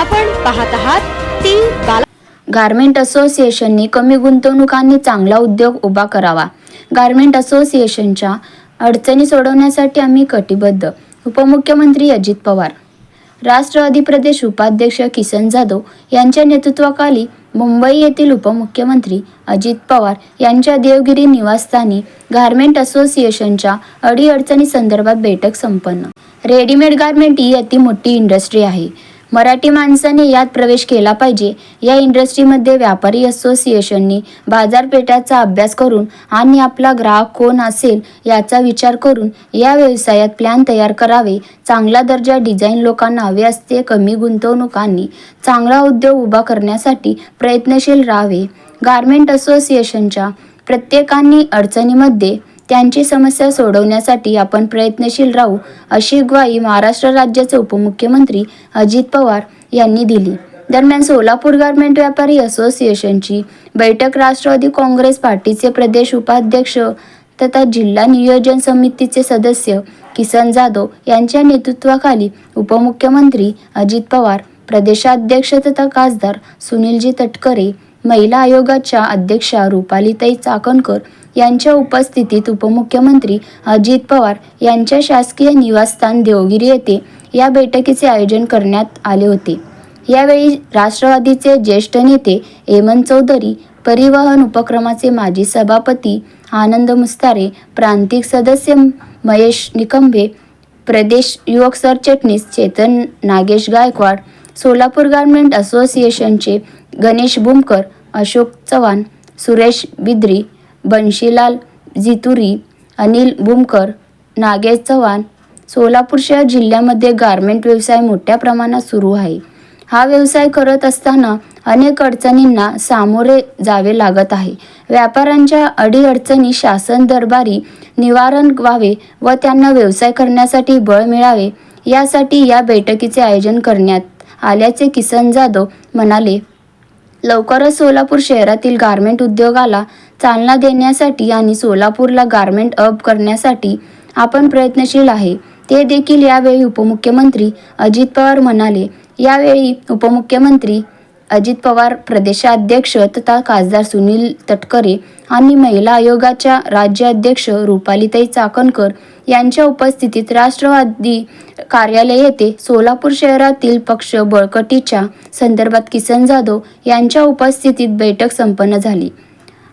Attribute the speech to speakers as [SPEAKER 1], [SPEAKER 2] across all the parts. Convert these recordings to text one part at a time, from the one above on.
[SPEAKER 1] आपण पाहत आहात ती बाला
[SPEAKER 2] गारमेंट असोसिएशननी कमी गुंतवणुकांनी चांगला उद्योग उभा करावा. गारमेंट असोसिएशनच्या अडचणी सोडवण्यासाठी आम्ही कटिबद्ध उपमुख्यमंत्री अजित पवार. राष्ट्रवादी प्रदेश उपाध्यक्ष किसन जाधव यांच्या नेतृत्वाखाली मुंबई येथील उपमुख्यमंत्री अजित पवार यांच्या देवगिरी निवासस्थानी गारमेंट असोसिएशनच्या अडीअडचणी संदर्भात बैठक संपन्न. रेडीमेड गारमेंट ही अति मोठी इंडस्ट्री आहे. मराठी माणसाने यात प्रवेश केला पाहिजे. या इंडस्ट्रीमध्ये व्यापारी असोसिएशननी बाजारपेठाचा अभ्यास करून आणि आपला ग्राहक कोण असेल याचा विचार करून या व्यवसायात प्लॅन तयार करावे. चांगला दर्जा डिझाईन लोकांना हवे असते कमी गुंतवणुकांनी चांगला उद्योग उभा करण्यासाठी प्रयत्नशील राहावे. गारमेंट असोसिएशनच्या प्रत्येकांनी अडचणीमध्ये त्यांची समस्या सोडवण्यासाठी आपण प्रयत्नशील राहू अशी ग्वाही महाराष्ट्र राज्याचे उपमुख्यमंत्री अजित पवार यांनी दिली. दरम्यान सोलापूर गारमेंट व्यापारी असोसिएशनची बैठक राष्ट्रवादी काँग्रेस पार्टीचे प्रदेश उपाध्यक्ष तथा जिल्हा नियोजन समितीचे सदस्य किसन जाधव यांच्या नेतृत्वाखाली उपमुख्यमंत्री अजित पवार प्रदेशाध्यक्ष तथा खासदार सुनीलजी तटकरे महिला आयोगाच्या अध्यक्षा रुपालीताई चाकणकर यांच्या उपस्थितीत उपमुख्यमंत्री अजित पवार यांच्या शासकीय निवासस्थान देवगिरी येथे या बैठकीचे आयोजन करण्यात आले होते. यावेळी राष्ट्रवादीचे ज्येष्ठ नेते हेमंत चौधरी परिवहन उपक्रमाचे माजी सभापती आनंद मुस्तारे प्रांतिक सदस्य महेश निकंभे प्रदेश युवक सरचिटणीस चेतन नागेश गायकवाड सोलापूर गारमेंट असोसिएशनचे गणेश बुमकर अशोक चव्हाण सुरेश बिद्री बंशीलाल जितुरी अनिल बुमकर नागेश चव्हाण. सोलापूर शहर जिल्ह्यामध्ये गारमेंट व्यवसाय मोठ्या प्रमाणात सुरू आहे. हा व्यवसाय करत असताना अनेक अडचणींना सामोरे जावे लागत आहे. व्यापाऱ्यांच्या अडीअडचणी शासन दरबारी निवारण व्हावे व त्यांना व्यवसाय करण्यासाठी बळ मिळावे यासाठी या बैठकीचे आयोजन करण्यात आल्याचे किसन जाधव म्हणाले. लवकरच सोलापूर शहरातील गारमेंट उद्योगाला चालना देण्यासाठी आणि सोलापूरला गारमेंट अप करण्यासाठी आपण प्रयत्नशील आहे. ते देखील यावेळी उपमुख्यमंत्री अजित पवार म्हणाले. यावेळी उपमुख्यमंत्री अजित पवार प्रदेशाध्यक्ष तथा खासदार सुनील तटकरे आणि महिला आयोगाच्या राज्याध्यक्ष रुपालीताई चाकणकर यांच्या उपस्थितीत राष्ट्रवादी कार्यालय येथे सोलापूर शहरातील पक्ष बळकटीच्या संदर्भात किसन जाधव यांच्या उपस्थितीत बैठक संपन्न झाली.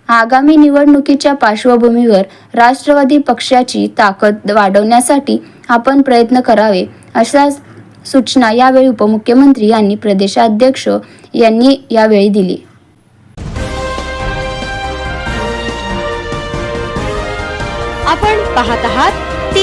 [SPEAKER 2] आगामी निवडणुकीच्या पार्श्वभूमीवर राष्ट्रवादी पक्षाची ताकद वाढवण्यासाठी आपण प्रयत्न करावे अशा सूचना यावेळी उपमुख्यमंत्री आणि प्रदेशाध्यक्ष यांनी यावेळी दिली.
[SPEAKER 1] आपण पाहत आहात